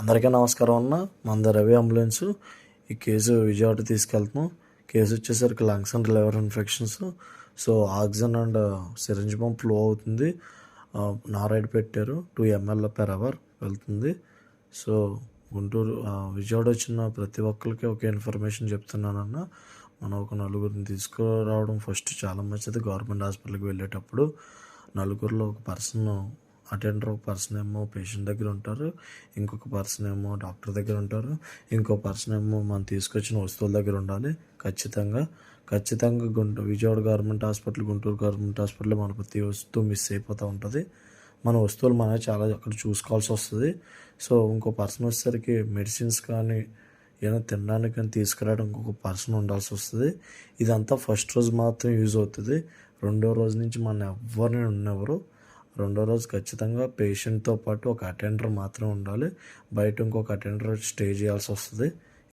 అందరికీ నమస్కారం అన్న. మంద రవి అంబులెన్స్. ఈ కేసు విజయవాడ తీసుకెళ్తున్నాం. కేసు వచ్చేసరికి lungs and liver infections. So oxygen and syringe పంప్లో అవుతుంది. నారాయణ పెట్టారు. టూ ఎంఎల్ పెర్ అవర్ వెళ్తుంది. సో గుంటూరు ఆ, విజయవాడ వచ్చిన ప్రతి ఒక్కరికి ఒక ఇన్ఫర్మేషన్ చెప్తున్నానన్న మనం ఒక నలుగురిని తీసుకురావడం ఫస్ట్ చాలా మంచిది. గవర్నమెంట్ హాస్పిటల్కి వెళ్ళేటప్పుడు నలుగురిలో ఒక పర్సన్ అటెండర్ ఒక పర్సన్ ఏమో పేషెంట్ దగ్గర ఉంటారు ఇంకొక పర్సన్ ఏమో డాక్టర్ దగ్గర ఉంటారు ఇంకో పర్సన్ ఏమో మనం తీసుకొచ్చిన వస్తువుల దగ్గర ఉండాలి. ఖచ్చితంగా ఖచ్చితంగా Guntur Vijayawada government hospital Guntur government hospital మన ప్రతి వస్తువు మిస్ అయిపోతూ ఉంటుంది. మన వస్తువులు మనమే చాలా అక్కడ చూసుకోవాల్సి వస్తుంది. సో ఇంకో పర్సన్ వచ్చేసరికి మెడిసిన్స్ కానీ ఏదైనా తినడానికి కానీ తీసుకురావడానికి ఇంకొక పర్సన్ ఉండాల్సి వస్తుంది. ఇదంతా ఫస్ట్ రోజు మాత్రం యూజ్ అవుతుంది. రెండో రోజు నుంచి మన ఎవరిని ఉన్నెవరు రెండో రోజు ఖచ్చితంగా పేషెంట్తో పాటు ఒక అటెండర్ మాత్రం ఉండాలి. బయట ఇంకొక అటెండర్ స్టే చేయాల్సి వస్తుంది.